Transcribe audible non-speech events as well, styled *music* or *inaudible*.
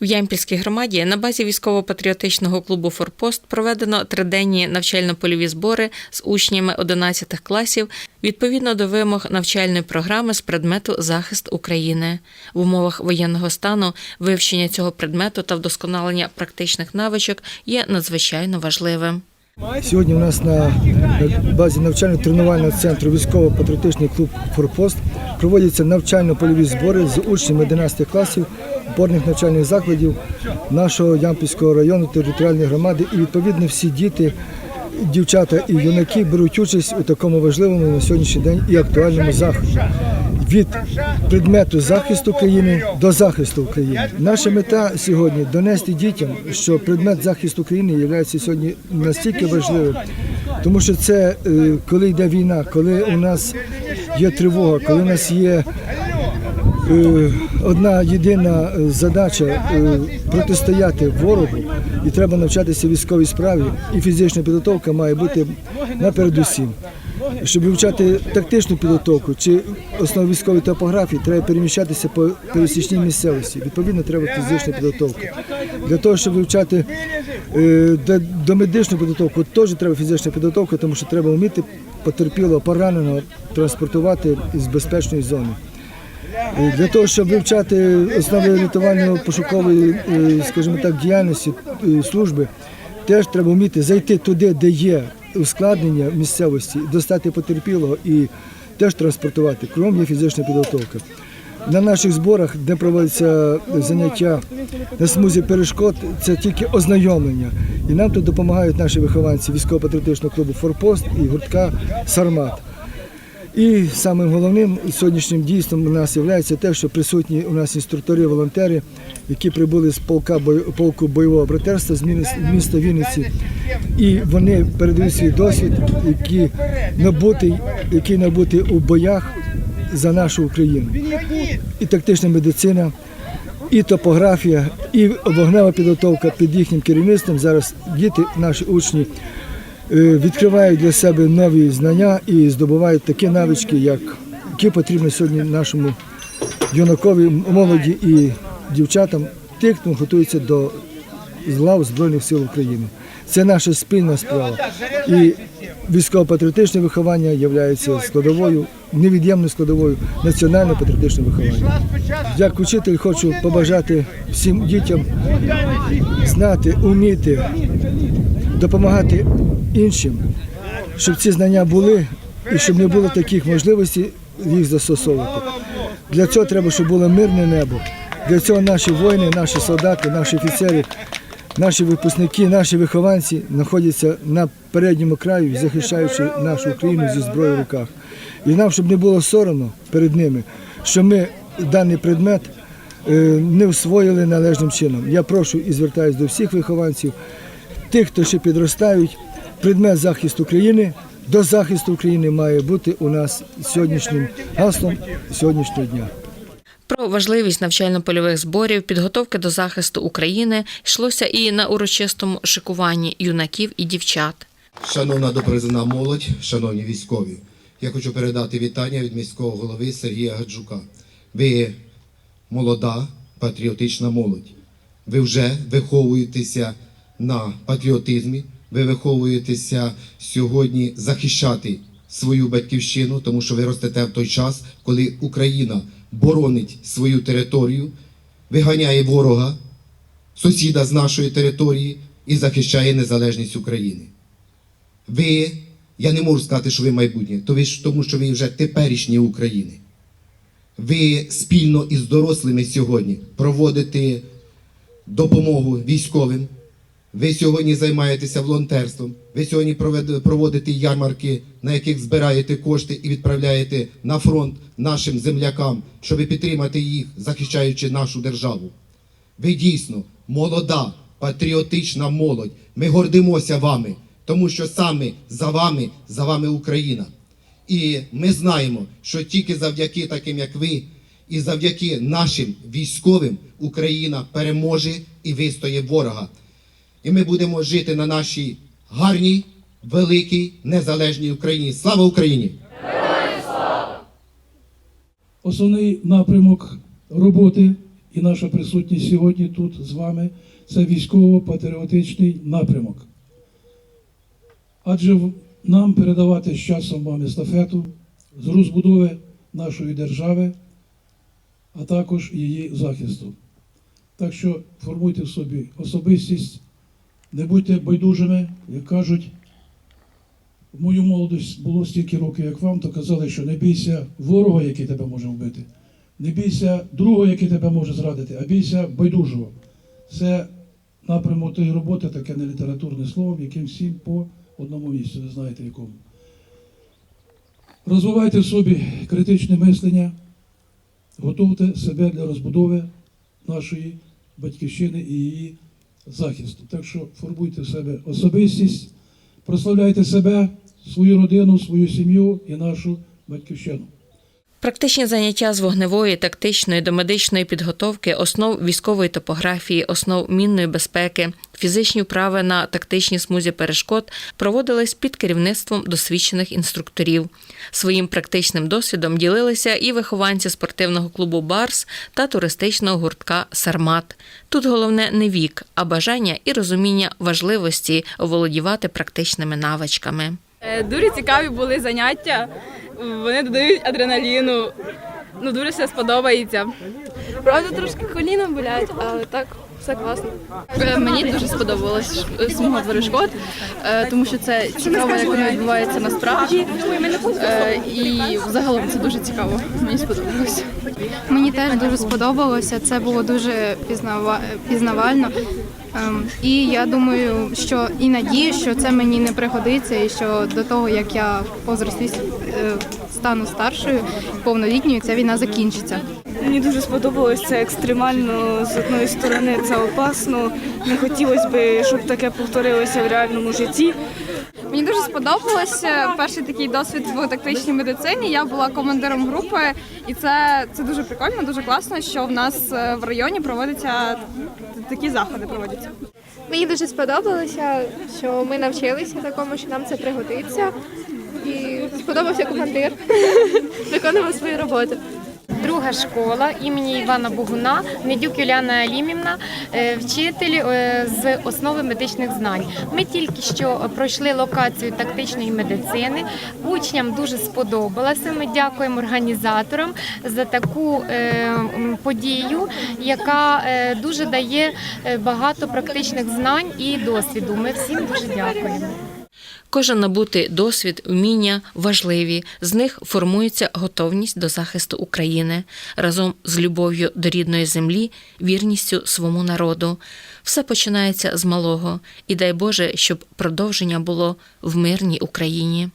В Ямпільській громаді на базі військово-патріотичного клубу Форпост проведено триденні навчально-польові збори з учнями 11 класів відповідно до вимог навчальної програми з предмету захист України. В умовах воєнного стану вивчення цього предмету та вдосконалення практичних навичок є надзвичайно важливим. Сьогодні у нас на базі навчально-тренувального центру військово-патріотичний клуб Форпост проводяться навчально-польові збори з учнями 11 класів опорних навчальних закладів нашого Ямпільського району територіальної громади. І відповідно всі діти, дівчата і юнаки беруть участь у такому важливому на сьогоднішній день і актуальному заході. Від предмету захисту країни до захисту України. Наша мета сьогодні донести дітям, що предмет захисту країни є сьогодні настільки важливим, тому що це е, коли йде війна, коли у нас є тривога, коли у нас є одна єдина е, задача е, протистояти ворогу, і треба навчатися військовій справі, і фізична підготовка має бути напередусім. Щоб вивчати тактичну підготовку чи основу військової топографії, треба переміщатися по пересічній місцевості. Відповідно, треба фізична підготовка. Для того, щоб вивчати е, до- домедичну підготовку, теж треба фізична підготовка, тому що треба вміти потерпілого, пораненого транспортувати із безпечної зони. Е, Для того, щоб вивчати основи рятувально-пошукової, е, скажімо так, діяльності е, служби, теж треба вміти зайти туди, де є ускладнення місцевості, достати потерпілого і теж транспортувати. Кругом є фізична підготовка. На наших зборах, де проводяться заняття на смузі перешкод, це тільки ознайомлення. І нам тут допомагають наші вихованці військово-патріотичного клубу Форпост і гуртка Сармат. І самим головним сьогоднішнім дійством у нас є те, що присутні у нас інструктори, волонтери, які прибули з полка полку бойового братерства з міста Вінниці. І вони передають свій досвід, який набутий, який набутий у боях за нашу Україну. І тактична медицина, і топографія, і вогнева підготовка під їхнім керівництвом. Зараз діти, наші учні, відкривають для себе нові знання і здобувають такі навички, як, які потрібні сьогодні нашому юнакові, молоді і дівчатам, тих, хто готується до лав Збройних сил України. Це наша спільна справа. І військово-патріотичне виховання є складовою, невід'ємною складовою національно-патріотичного виховання. Як учитель хочу побажати всім дітям знати, уміти, допомагати іншим, щоб ці знання були і щоб не було таких можливостей їх застосовувати. Для цього треба, щоб було мирне небо. Для цього наші воїни, наші солдати, наші офіцери, наші випускники, наші вихованці знаходяться на передньому краю, захищаючи нашу Україну зі зброєю в руках. І нам, щоб не було соромно перед ними, що ми даний предмет е, не всвоїли належним чином. Я прошу і звертаюся до всіх вихованців, тих, хто ще підростають, предмет захисту України до захисту України має бути у нас сьогоднішнім гаслом сьогоднішнього дня. Про важливість навчально-польових зборів, підготовки до захисту України йшлося і на урочистому шикуванні юнаків і дівчат. Шановна допризна молодь, шановні військові, я хочу передати вітання від міського голови Сергія Гаджука. Ви молода патріотична молодь. Ви вже виховуєтеся на патріотизмі, ви виховуєтеся сьогодні захищати свою батьківщину, тому що ви ростете в той час, коли Україна боронить свою територію, виганяє ворога, сусіда з нашої території і захищає незалежність України. Ви, я не можу сказати, що ви майбутнє, то ви тому, що ви вже теперішні України. Ви спільно із дорослими сьогодні проводите допомогу військовим. Ви сьогодні займаєтеся волонтерством. Ви сьогодні проводите ярмарки, на яких збираєте кошти і відправляєте на фронт нашим землякам, щоб підтримати їх, захищаючи нашу державу. Ви дійсно молода, патріотична молодь. Ми гордимося вами, тому що саме за вами, за вами Україна. І ми знаємо, що тільки завдяки таким, як ви, і завдяки нашим військовим Україна переможе і вистоє ворога. І ми будемо жити на нашій гарній, великій, незалежній Україні. Слава Україні! Основний напрямок роботи і наша присутність сьогодні тут з вами це військово-патріотичний напрямок. Адже нам передавати з часом вам естафету з розбудови нашої держави, а також її захисту. Так що формуйте в собі особистість, не будьте байдужими, як кажуть, в мою молодість було стільки років, як вам, то казали, що не бійся ворога, який тебе може вбити, не бійся другого, який тебе може зрадити, а бійся байдужого. Це напрямок тієї роботи, таке не літературне слово, яким всім по одному місцю, ви знаєте якому. Розвивайте в собі критичне мислення, готуйте себе для розбудови нашої батьківщини і її захисту. Так що формуйте себе особистість, прославляйте себе, свою родину, свою сім'ю і нашу батьківщину. Практичні заняття з вогневої, тактичної до медичної підготовки, основ військової топографії, основ мінної безпеки, фізичні вправи на тактичній смузі перешкод проводились під керівництвом досвідчених інструкторів. Своїм практичним досвідом ділилися і вихованці спортивного клубу Барс та туристичного гуртка Сармат. Тут головне не вік, а бажання і розуміння важливості оволодівати практичними навичками. Е, Дуже цікаві були заняття. Вони додають адреналіну. Ну дуже все сподобається. Правда, трошки коліна болять, але так все класно. Е, Мені дуже сподобалось смуга перешкод, е, тому що це цікаво, як воно відбувається насправді. Е, І загалом це дуже цікаво. Мені сподобалось. Мені теж дуже сподобалося. Це було дуже пізнава... пізнавально. Ем, І я думаю, що і надію, що це мені не пригодиться, і що до того, як я повзрослі е, стану старшою, повнолітньою, ця війна закінчиться. Мені дуже сподобалось це екстремально. З одної сторони це опасно. Не хотілося б, щоб таке повторилося в реальному житті. Мені дуже сподобалося перший такий досвід в тактичній медицині. Я була командиром групи, і це, це дуже прикольно, дуже класно, що в нас е, в районі проводяться такі заходи. Проводяться. Мені дуже сподобалося, що ми навчилися такому, що нам це пригодиться. І сподобався командир. *laughs* Виконував свою роботу. Друга школа імені Івана Богуна, Недюк Юліана Алімівна, е, вчитель е, з основи медичних знань. Ми тільки що пройшли локацію тактичної медицини. Учням дуже сподобалося. Ми дякуємо організаторам за таку е, подію, яка дуже дає багато практичних знань і досвіду. Ми всім дуже дякуємо. Кожен набутий досвід, вміння важливі. З них формується готовність до захисту України разом з любов'ю до рідної землі, вірністю своєму народу. Все починається з малого, і дай Боже, щоб продовження було в мирній Україні.